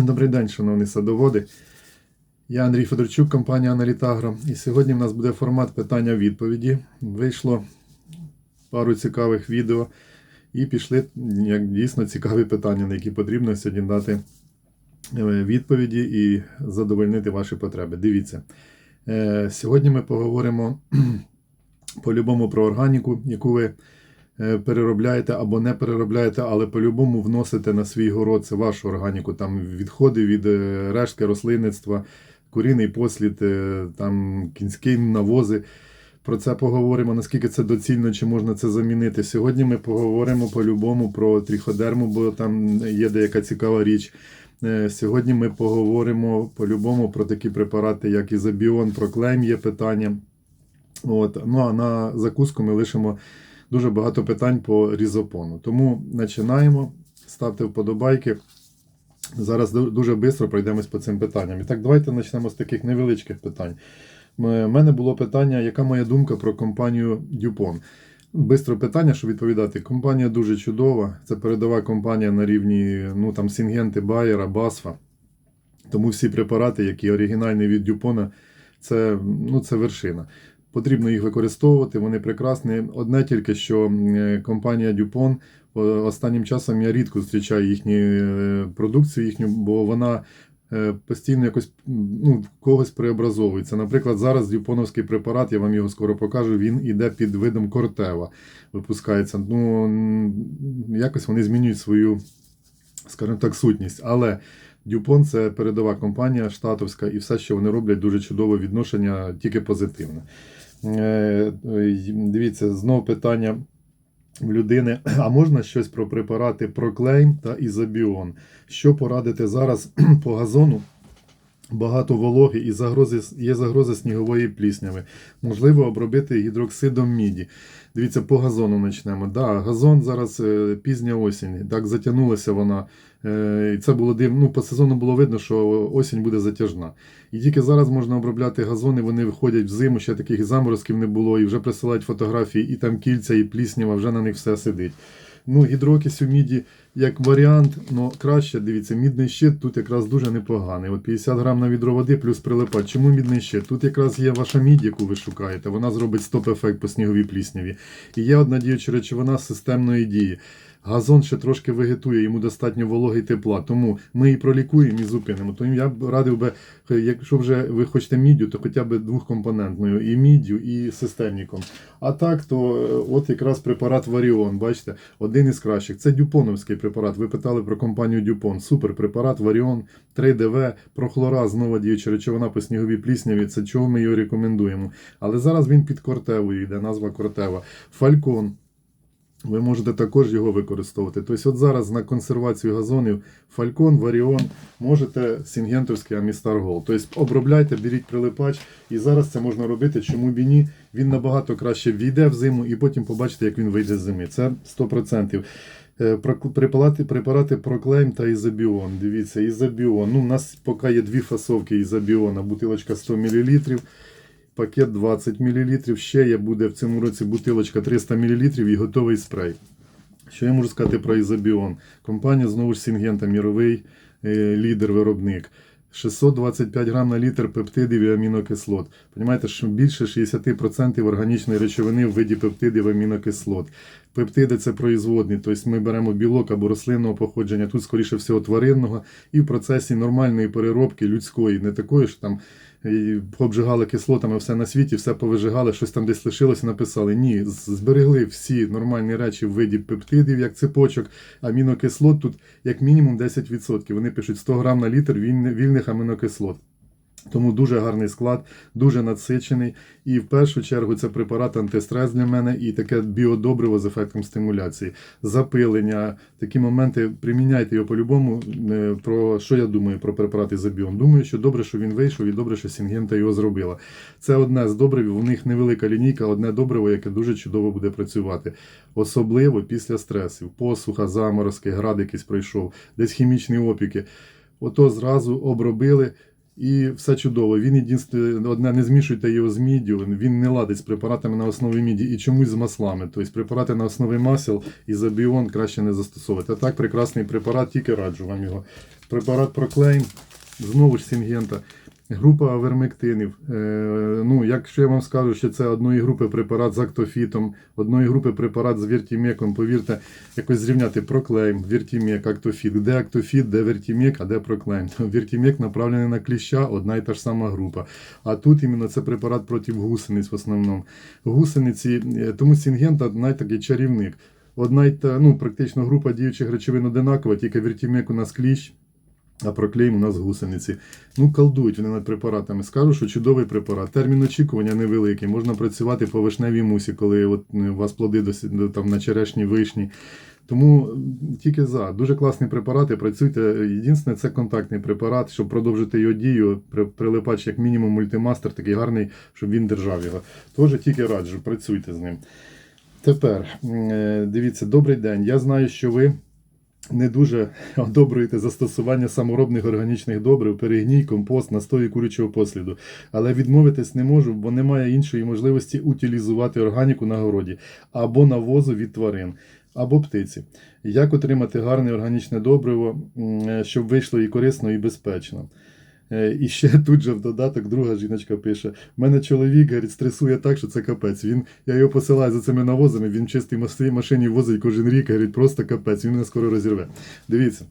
Добрий день, шановні садоводи. Я Андрій Федорчук, компанія Аналітагро. І сьогодні в нас буде формат питання-відповіді. Вийшло пару цікавих відео і пішли як дійсно цікаві питання, на які потрібно сьогодні дати е, відповіді і задовольнити ваші потреби. Дивіться. Е, Сьогодні ми поговоримо по-любому про органіку, яку ви переробляєте або не переробляєте, але по-любому вносите на свій город це вашу органіку, там відходи від е, рештки рослинництва, куріний послід, е, там кінські навози. Про це поговоримо, наскільки це доцільно, чи можна це замінити. Сьогодні ми поговоримо по-любому про тріходерму, бо там є деяка цікава річ. Е, Сьогодні ми поговоримо по-любому про такі препарати, як Ізобіон, Проклейм є питання. От. Ну а на закуску ми лишимо дуже багато питань по різопону. Тому починаємо. Ставте вподобайки. Зараз дуже швидко пройдемось по цим питанням. І так, давайте почнемо з таких невеличких питань. У мене було питання, яка моя думка про компанію Dupont. Бистро питання, щоб відповідати. Компанія дуже чудова. Це передова компанія на рівні ну, там, Сінгенти, Байера, Басфа. Тому всі препарати, які оригінальні від Дюпона, це, ну, це вершина. Потрібно їх використовувати, вони прекрасні. Одне тільки, що компанія Dupont о, останнім часом я рідко зустрічаю їхню е, продукцію, їхню, бо вона е, постійно якось ну, когось преобразовується. Наприклад, зараз дюпоновський препарат, я вам його скоро покажу, він іде під видом Кортева, випускається. Ну, якось вони змінюють свою, скажімо так, сутність. Але Дюпон це передова компанія штатовська, і все, що вони роблять, дуже чудове відношення, тільки позитивне. Е, е, Дивіться, знову питання в людини: а можна щось про препарати Проклейм та Ізобіон? Що порадити зараз по газону? Багато вологи і загрози, є загроза снігової плісняви. Можливо, обробити гідроксидом міді. Дивіться, по газону почнемо. Да, газон зараз е, пізня осінь. Так затягнулася вона. Е, І це було дивно. Ну, по сезону було видно, що осінь буде затяжна. І тільки зараз можна обробляти газони, вони виходять в зиму, ще таких заморозків не було, і вже присилають фотографії, і там кільця, і пліснява, вже на них все сидить. Ну, гідрокіс у міді як варіант, ну краще, дивіться, мідний щит тут якраз дуже непоганий. От 50 грам на відро води плюс прилипач. Чому мідний щит? Тут якраз є ваша мідь, яку ви шукаєте. Вона зробить стоп-ефект по сніговій плісняві. І є одна діюча речовина системної дії. Газон ще трошки вегетує, йому достатньо вологи і тепла. Тому ми і пролікуємо, і зупинимо. Тому я б радив би, якщо вже ви хочете міддю, то хоча б двохкомпонентною, і міддю, і системником. А так, то е, от якраз препарат Варіон, бачите, один із кращих. Це дюпоновський препарат. Ви питали про компанію Дюпон. Супер препарат Варіон 3ДВ, прохлораз, нова діюча речовина по сніговій плісняві. Це чого ми його рекомендуємо. Але зараз він під кортевою йде, назва кортева. Фалькон. Ви можете також його використовувати. Тобто, от зараз на консервацію газонів Фалькон, Варіон, можете Сінгентовський Амістар Гол. Тобто обробляйте, беріть прилипач, і зараз це можна робити. Чому б і ні? Він набагато краще війде в зиму, і потім побачите, як він вийде з зими. Це 100%. Е, Препарати, препарати Проклейм та Ізобіон. Дивіться, Ізобіон. Ну, у нас поки є дві фасовки Ізобіона. Бутилочка 100 мл пакет 20 мл. Ще є буде в цьому році бутилочка 300 мл і готовий спрей. Що я можу сказати про Ізобіон? Компанія знову ж Сінгента, міровий е, лідер-виробник. 625 грам на літр пептидів і амінокислот. Понімаєте, що більше 60% органічної речовини в виді пептидів і амінокислот. Пептиди це производні, тобто ми беремо білок або рослинного походження, тут, скоріше всього, тваринного, і в процесі нормальної переробки людської, не такої, що там і обжигали кислотами все на світі, все повижигали, щось там десь лишилося, написали. Ні, зберегли всі нормальні речі в виді пептидів, як цепочок, амінокислот тут як мінімум 10%. Вони пишуть 100 грам на літр вільних амінокислот. Тому дуже гарний склад, дуже надсичений. І в першу чергу це препарат антистрес для мене і таке біодобриво з ефектом стимуляції. Запилення, такі моменти приміняйте його по-любому. Е, Про що я думаю про препарат Ізобіон? Думаю, що добре, що він вийшов, і добре, що Сінгента його зробила. Це одне з добрив, у них невелика лінійка, одне добриво, яке дуже чудово буде працювати. Особливо після стресів, посуха, заморозки, град якийсь пройшов, десь хімічні опіки. Ото зразу обробили. І все чудово. Він єдине, одне не змішуйте його з міддю, він не ладить з препаратами на основі міді і чомусь з маслами. Тобто препарати на основі масел і забіон краще не застосовувати. А так, прекрасний препарат, тільки раджу вам його препарат Проклейм, знову ж Сінгента. Група авермектинів. Е, ну, якщо я вам скажу, що це одної групи препарат з актофітом, одної групи препарат з вертімеком, повірте, якось зрівняти проклейм, вертімек, актофіт. Де актофіт, де вертімек, а де проклейм. Вертімек направлений на кліща, одна і та ж сама група. А тут іменно це препарат проти гусениць в основному. Гусениці, е, тому Сінгента навіть такий чарівник. Одна й та, ну, практично група діючих речовин одинакова, тільки вертімек у нас кліщ. А проклейм у нас гусениці. Ну, колдують вони над препаратами. Скажу, що чудовий препарат. Термін очікування невеликий. Можна працювати по вишневій мусі, коли от, ну, у вас плоди до- там, на черешні вишні. Тому тільки за. Дуже класні препарати. Працюйте. Єдине, це контактний препарат, щоб продовжити його дію. Прилипач, як мінімум, мультимастер, такий гарний, щоб він держав його. Тож тільки раджу, працюйте з ним. Тепер, е, дивіться, добрий день. Я знаю, що ви не дуже одобрюєте застосування саморобних органічних добрив, перегній, компост, настої курячого посліду. Але відмовитись не можу, бо немає іншої можливості утилізувати органіку на городі або навозу від тварин, або птиці. Як отримати гарне органічне добриво, щоб вийшло і корисно, і безпечно? Е, І ще тут же в додаток друга жіночка пише: мене чоловік говорить, стресує так, що це капець. Він, я його посилаю за цими навозами, він чистий машині возить кожен рік, говорить, просто капець, він мене скоро розірве. Дивіться.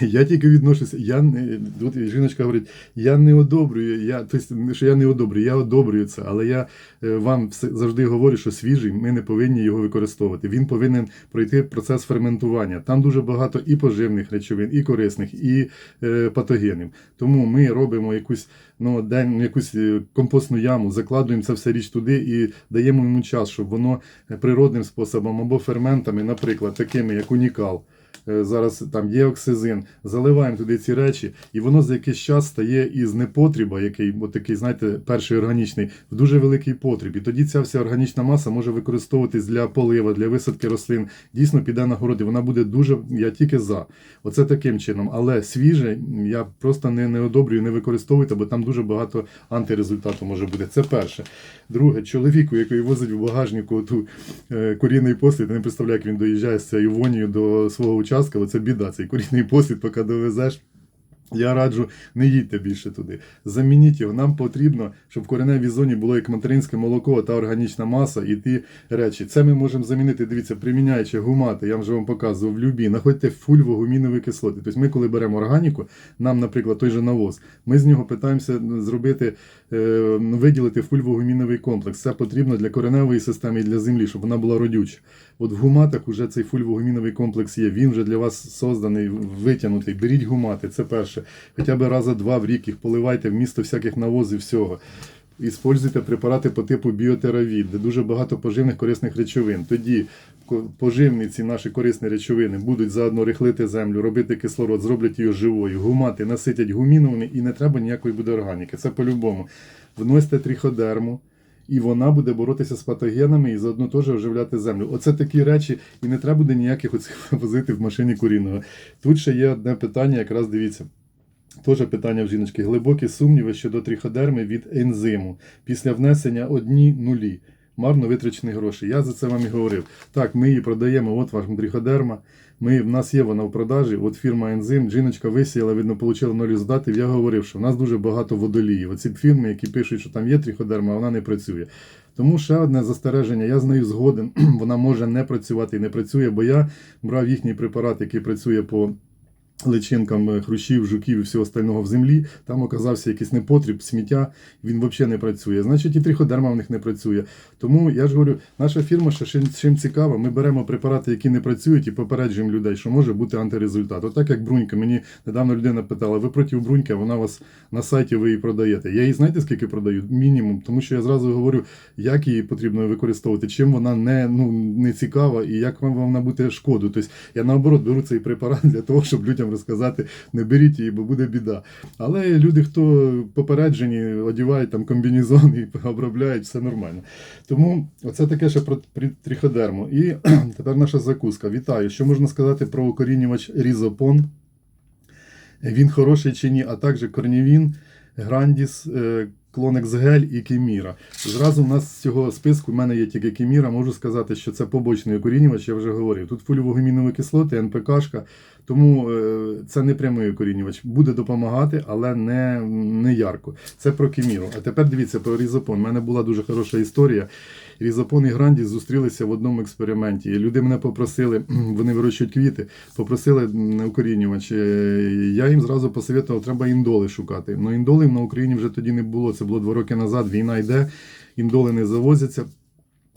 Я тільки відношуся, я не тут жіночка говорить, я не одобрюю, я тобто, що я не одобрюю, я одобрюю це, але я е, вам завжди говорю, що свіжий, ми не повинні його використовувати. Він повинен пройти процес ферментування. Там дуже багато і поживних речовин, і корисних, і е, патогенів. Тому ми робимо якусь ну, день, якусь е, компостну яму, закладуємо це все річ туди і даємо йому час, щоб воно природним способом або ферментами, наприклад, такими як унікал. Е, Зараз там є оксизин, заливаємо туди ці речі, і воно за якийсь час стає із непотріба, який от такий, знаєте, перший органічний, в дуже великий потріб. І тоді ця вся органічна маса може використовуватись для полива, для висадки рослин. Дійсно піде на городи. Вона буде дуже. Я тільки за. Оце таким чином. Але свіже я просто не, не одобрюю, не використовуйте, бо там дуже багато антирезультату може бути. Це перше. Друге, чоловіку, який возить в багажнику ту е, корінний послід, не представляю, як він доїжджає з цією вонію до свого участка. Оце біда. Цей корінний послід, поки довезеш. Я раджу, не їдьте більше туди. Замініть його. Нам потрібно, щоб в кореневій зоні було як материнське молоко та органічна маса і ті речі. Це ми можемо замінити. Дивіться, приміняючи гумати, я вже вам показував в любі, знаходьте фульвогумінові кислоти. Тобто ми, коли беремо органіку, нам, наприклад, той же навоз, ми з нього питаємося зробити, е, виділити фульвогуміновий комплекс. Це потрібно для кореневої системи і для землі, щоб вона була родюча. От в гуматах вже цей фульвогуміновий комплекс є. Він вже для вас созданий, витягнутий. Беріть гумати, це перше. Хоча б раза два в рік їх поливайте в місто всяких навозів, всього. Іспользуйте препарати по типу біотеравід, де дуже багато поживних корисних речовин. Тоді поживні ці наші корисні речовини будуть заодно рихлити землю, робити кислород, зроблять її живою, гумати наситять гуміновими і не треба ніякої буде органіки. Це по-любому. Вносьте тріходерму. І вона буде боротися з патогенами і заодно теж оживляти землю. Оце такі речі, і не треба буде ніяких оцих возити в машині курінного. Тут ще є одне питання, якраз дивіться. Теж питання в жіночки. Глибокі сумніви щодо тріходерми від ензиму після внесення одні нулі. Марно витрачені гроші. Я за це вам і говорив. Так, ми її продаємо, от ваша тріходерма. Ми, в нас є вона в продажі, от фірма Ензим, жіночка висіяла, видно, отримала ноль здатів. Я говорив, що в нас дуже багато водоліїв. Оці фірми, які пишуть, що там є тріходерма, вона не працює. Тому ще одне застереження, я з нею згоден, вона може не працювати і не працює, бо я брав їхній препарат, який працює по личинкам хрущів, жуків і всього остального в землі. Там оказався якийсь непотріб, сміття, він взагалі не працює. Значить, і триходерма в них не працює. Тому я ж говорю, наша фірма ще чим, цікава, ми беремо препарати, які не працюють, і попереджуємо людей, що може бути антирезультат. Отак як брунька. Мені недавно людина питала, ви проти бруньки, вона вас на сайті ви її продаєте. Я її знаєте, скільки продаю? Мінімум, тому що я зразу говорю, як її потрібно використовувати, чим вона не, ну, не цікава і як вам вона буде шкоду. Тобто я наоборот беру цей препарат для того, щоб людям розказати, не беріть її, бо буде біда. Але люди, хто попереджені, одягають там комбінезон і обробляють, все нормально. Тому оце таке ще про тріходерму. І тепер наша закуска. Вітаю. Що можна сказати про укорінювач різопон? Він хороший чи ні, а також корнівін, грандіс, е, клонекс гель і кеміра. Зразу в нас з цього списку в мене є тільки кеміра. Можу сказати, що це побочний корінювач, я вже говорив. Тут фульвогомінові кислоти, НПКшка. Тому е, це не прямий окорінювач. Буде допомагати, але не, не ярко. Це про кіміру. А тепер дивіться про різопон. У мене була дуже хороша історія. Різопон і Грандіс зустрілися в одному експерименті. І люди мене попросили, вони вирощують квіти, попросили укорінювач. Е, Я їм зразу посоветував, треба індоли шукати. Ну індолів на Україні вже тоді не було. Це було два роки назад. Війна йде, індоли не завозяться.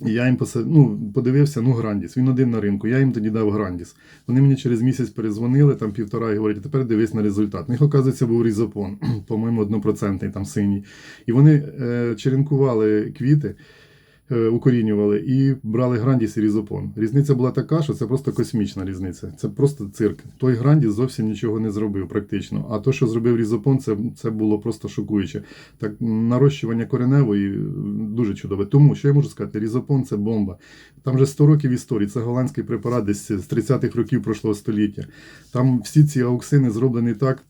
І я їм посе- ну, подивився, ну Грандіс. Він один на ринку. Я їм тоді дав Грандіс. Вони мені через місяць перезвонили, там півтора, і говорять, тепер дивись на результат. У них, оказується, був різопон, по-моєму, однопроцентний, там синій. І вони е, черенкували квіти, укорінювали і брали Грандіс і різопон. Різниця була така, що це просто космічна різниця. Це просто цирк. Той Грандіс зовсім нічого не зробив, практично. А то, що зробив різопон, це, це було просто шокуюче. Так, нарощування кореневої е, дуже чудове. Тому що я можу сказати, різопон це бомба. Там вже 100 років історії. Це голландський препарат десь з 30-х років прошлого століття. Там всі ці ауксини зроблені так.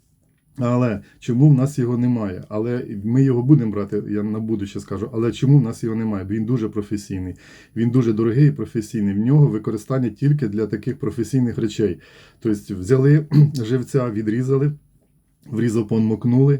Але чому в нас його немає? Але ми його будемо брати, я на будуще скажу. Але чому в нас його немає? Бо він дуже професійний. Він дуже дорогий і професійний. В нього використання тільки для таких професійних речей. Тобто взяли живця, відрізали, в різопон мокнули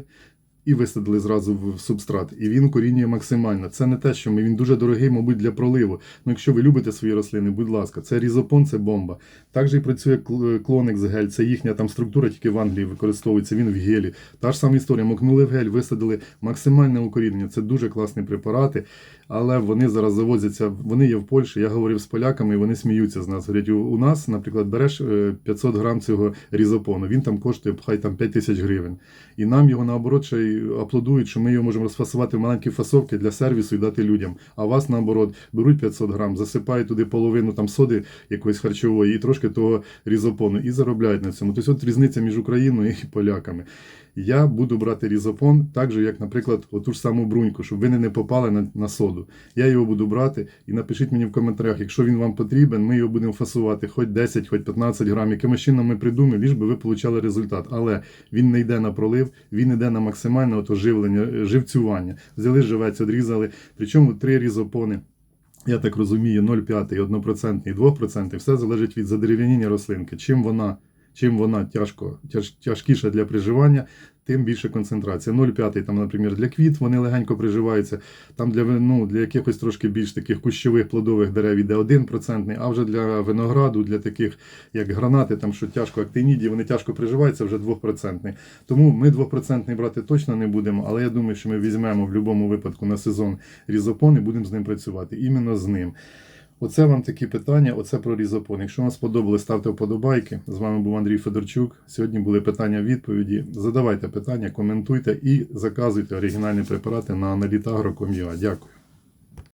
і висадили зразу в субстрат. І він корінює максимально. Це не те, що ми він дуже дорогий, мабуть, для проливу. Ну, якщо ви любите свої рослини, будь ласка, це різопон, це бомба. Також і працює кл- клоникс гель. Це їхня там структура, тільки в Англії використовується. Він в гелі. Та ж сама історія. Мокнули в гель, висадили максимальне укорінення. Це дуже класні препарати. Але вони зараз завозяться. Вони є в Польщі. Я говорив з поляками, і вони сміються з нас. Говорять, у, нас, наприклад, береш е, 500 грам цього різопону. Він там коштує хай там 5 тисяч гривень. І нам його наоборот ще аплодують, що ми його можемо розфасувати в маленькі фасовки для сервісу і дати людям. А вас наоборот беруть 500 грам, засипають туди половину там соди якоїсь харчової і трошки того різопону і заробляють на цьому. Тобто от різниця між Україною і поляками. Я буду брати різопон так же, як, наприклад, оту ж саму бруньку, щоб ви не попали на, на соду. Я його буду брати і напишіть мені в коментарях, якщо він вам потрібен, ми його будемо фасувати хоч 10, хоч 15 грам. Якимось чином ми придумаємо, ліж би ви отримали результат. Але він не йде на пролив, він йде на максимальне ото живлення, живцювання. Взяли живець, одрізали. Причому три різопони. Я так розумію, 0,5, 1%, 2%, все залежить від задерев'яніння рослинки. Чим вона, чим вона тяжко, тяж, тяжкіша для приживання, тим більше концентрація. 0,5 там, наприклад, для квіт вони легенько приживаються. Там для ну, для якихось трошки більш таких кущових плодових дерев іде 1%, а вже для винограду, для таких як гранати, там що тяжко актиніді, вони тяжко приживаються вже 2%. Тому ми 2% брати точно не будемо, але я думаю, що ми візьмемо в будь-якому випадку на сезон різопон і будемо з ним працювати. Іменно з ним. Оце вам такі питання, оце про різопон. Якщо вам сподобалось, ставте вподобайки. З вами був Андрій Федорчук. Сьогодні були питання відповіді. Задавайте питання, коментуйте і заказуйте оригінальні препарати на analitagro.com.ua. Дякую.